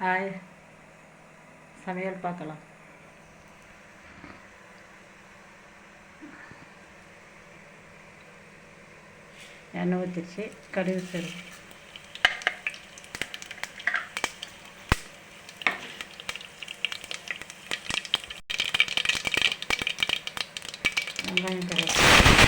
Hi சமையல் பார்க்கலாம். எண்ணெய் ஊற்றிடுச்சு கடுகு சரி. வெங்காயம் கிடையாது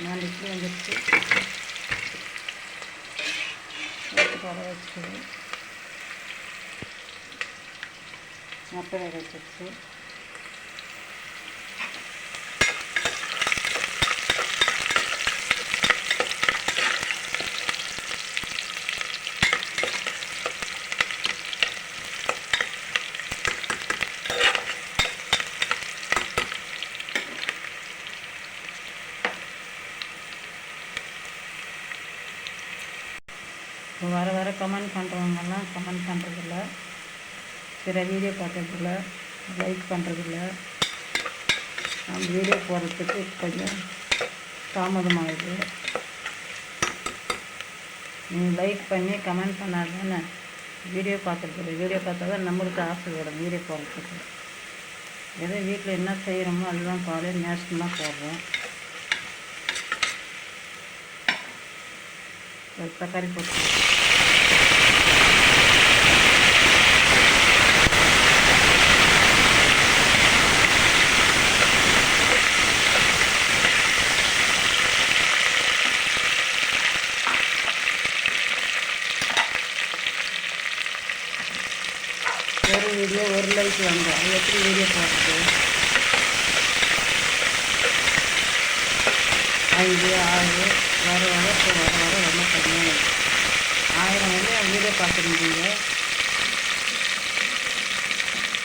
நாலு இட்லி வந்துடுச்சு எடுத்து போட வச்சுக்கணும் முட்டை வச்சிருச்சு இப்போ வர வர கமெண்ட் பண்ணுறவங்கெல்லாம் கமெண்ட் பண்ணுறதில்ல சில வீடியோ பார்க்குறதில்ல லைக் பண்ணுறதில்ல நம்ம வீடியோ போடுறதுக்கு கொஞ்சம் தாமதமாகுது. நீங்கள் லைக் பண்ணி கமெண்ட் பண்ணாதானே வீடியோ பார்க்குறதில்ல வீடியோ பார்த்தா தான் நம்மளுக்கு ஆசை வரும் வீடியோ போகிறதுக்கு எதோ வீட்டில் என்ன செய்கிறோமோ அதுதான் காலையில் நேஷனலாக போடுறோம். ஒரு தக்காளி ஒரு வீடியோ ஒரு லைக் வாங்க எப்படி வீடியோ பார்த்துட்டு அஞ்சு ஆறு வர வர இப்போ வர வர ரொம்ப கம்மியாக ஆயிரம் வந்து வீடியோ பார்த்துருந்தீங்க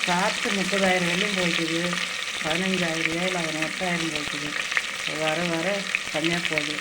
காற்று முப்பதாயிரம் வரையும் போய்க்குது பதினஞ்சாயிரம் ஏழாயிரம் எட்டாயிரம் போய்க்குது வர வர கம்மியாக போகுது.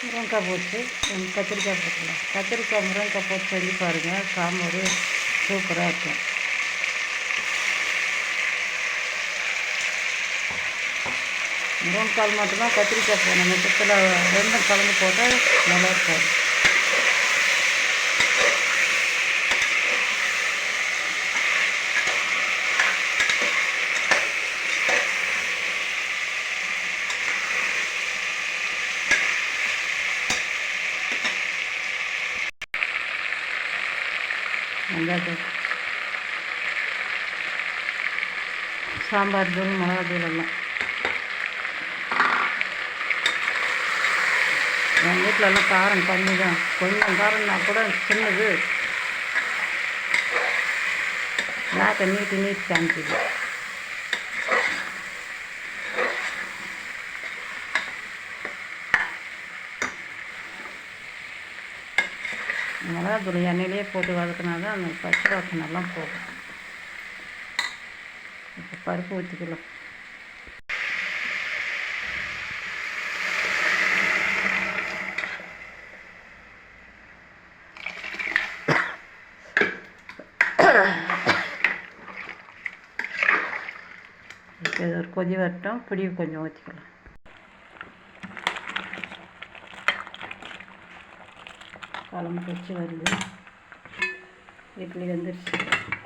முருங்கைக்காய் போட்டு கத்திரிக்காய் போட்டுக்கலாம். கத்திரிக்காய் முருங்கைக்காய் போட்டு செஞ்சு பாருங்கள் சாம்பார் சூப்பராக இருக்கும். முருங்கைக்கால் மட்டும்தான் கத்திரிக்காய் போடணும். மிச்சத்தில் ரெண்டும் கலந்து போட்டால் நல்லா வெங்காயத்தூள் சாம்பார் தூள் மிளகா தூள் எல்லாம். என் வீட்டிலலாம் காரம் கம்மி தான். கொஞ்சம் காரம்னா கூட சின்னது. நாக்கை நீட்டி நீட்டி மிளகா மிளகாத்தூள் எண்ணெயிலே போட்டு வதக்கினா தான் அந்த பச்சை நல்லா போகும். இப்போ பருப்பு ஊற்றிக்கலாம் இது ஒரு கொதி வரட்டும். புளி கொஞ்சம் ஊற்றிக்கலாம் குழம்பு வச்சு வருது. இட்லி வந்துருச்சு.